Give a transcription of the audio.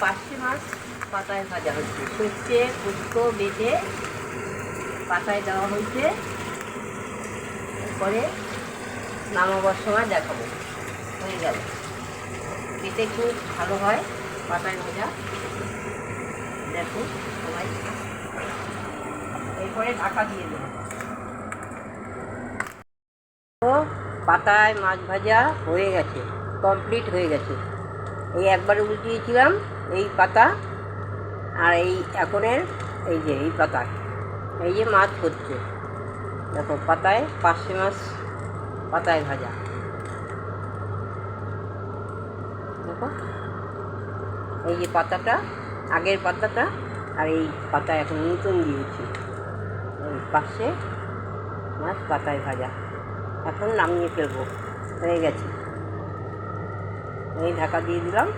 পার্শে মাছ, পাতায় ভাজা হচ্ছে। সর্ষে, পোস্ত বেটে পাতায় দেওয়া হয়েছে। পরে নামাবার সময় দেখাবো। হয়ে গেল। খেতে খুব ভালো হয়, পাতায় ভাজা। দেখুন সবাই। এরপরে ঢাকা দিয়ে দেবো। পাতায় মাছ ভাজা হয়ে গেছে কমপ্লিট হয়ে গেছে। এই একবারে উল্টিয়েছিলাম এই পাতা আর এই এখনের এই যে, এই পাতা। এই যে মাছ হচ্ছে। দেখো, পাতায় পার্শে মাছ, পাতায় ভাজা। দেখো, এই যে পাতাটা, আগের পাতাটা আর এই পাতা এখন নতুন দিয়েছি। এই পাশে মাছ পাতায় ভাজা। এখন নামিয়ে ফেলব। হয়ে গেছে। এই ঢাকা দিয়ে দিলাম।